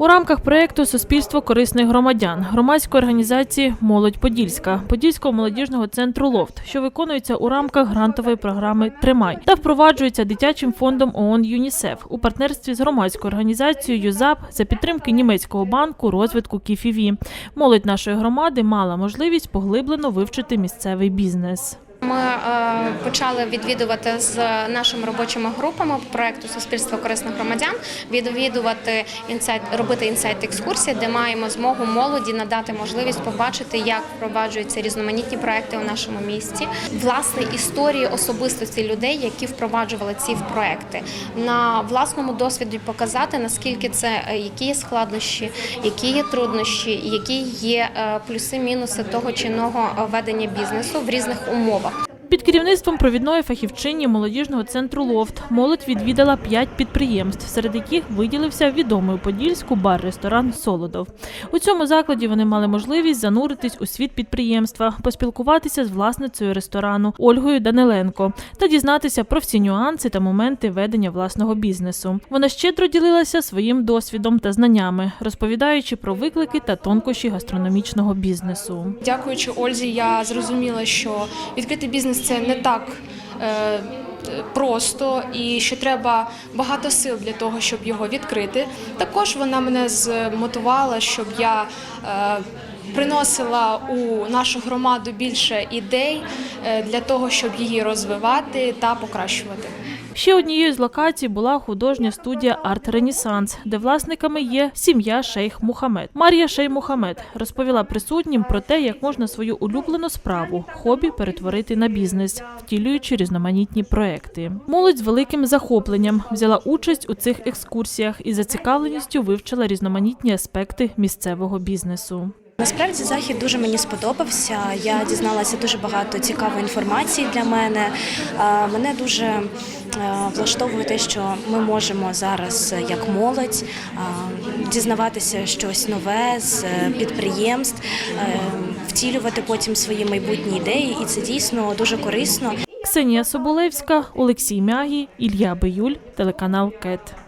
У рамках проєкту Суспільство корисних громадян громадської організації Молодь Подільська Подільського молодіжного центру Лофт, що виконується у рамках грантової програми Тримай та впроваджується дитячим фондом ООН ЮНІСЕФ у партнерстві з громадською організацією ЮЗАП за підтримки німецького банку розвитку КІФІВІ. Молодь нашої громади мала можливість поглиблено вивчити місцевий бізнес. Ми е, почали відвідувати з нашими робочими групами проекту Суспільство корисних громадян, відвідувати інсайт, робити інсайт екскурсії, де маємо змогу молоді надати можливість побачити, як впроваджуються різноманітні проекти у нашому місті, власне історії особистості людей, які впроваджували ці проекти, на власному досвіді показати наскільки це е, які є складнощі, які є труднощі, які є е, плюси-мінуси того чи іного ведення бізнесу в різних умовах. Під керівництвом провідної фахівчині молодіжного центру Лофт молодь відвідала п'ять підприємств, серед яких виділився відомий у Подільську бар-ресторан Солодов. У цьому закладі вони мали можливість зануритись у світ підприємства, поспілкуватися з власницею ресторану Ольгою Даниленко та дізнатися про всі нюанси та моменти ведення власного бізнесу. Вона щедро ділилася своїм досвідом та знаннями, розповідаючи про виклики та тонкощі гастрономічного бізнесу. Дякуючи Ользі, я зрозуміла, що відкрити бізнес це не так е, просто і що треба багато сил для того, щоб його відкрити. Також вона мене змотувала, щоб я е, приносила у нашу громаду більше ідей е, для того, щоб її розвивати та покращувати. Ще однією з локацій була художня студія Арт Ренісанс, де власниками є сім'я Шейх Мухамед. Марія Шей Мухамед розповіла присутнім про те, як можна свою улюблену справу хобі перетворити на бізнес, втілюючи різноманітні проекти. Молодь з великим захопленням взяла участь у цих екскурсіях і зацікавленістю вивчила різноманітні аспекти місцевого бізнесу. Насправді захід дуже мені сподобався. Я дізналася дуже багато цікавої інформації для мене. Мене дуже е, влаштовує те, що ми можемо зараз, е, як молодь, дізнаватися щось нове з е, підприємств, втілювати потім свої майбутні ідеї, і це дійсно дуже корисно. Ксенія Соболевська, Олексій Мягі, Ілля Биюль, телеканал КЕТ.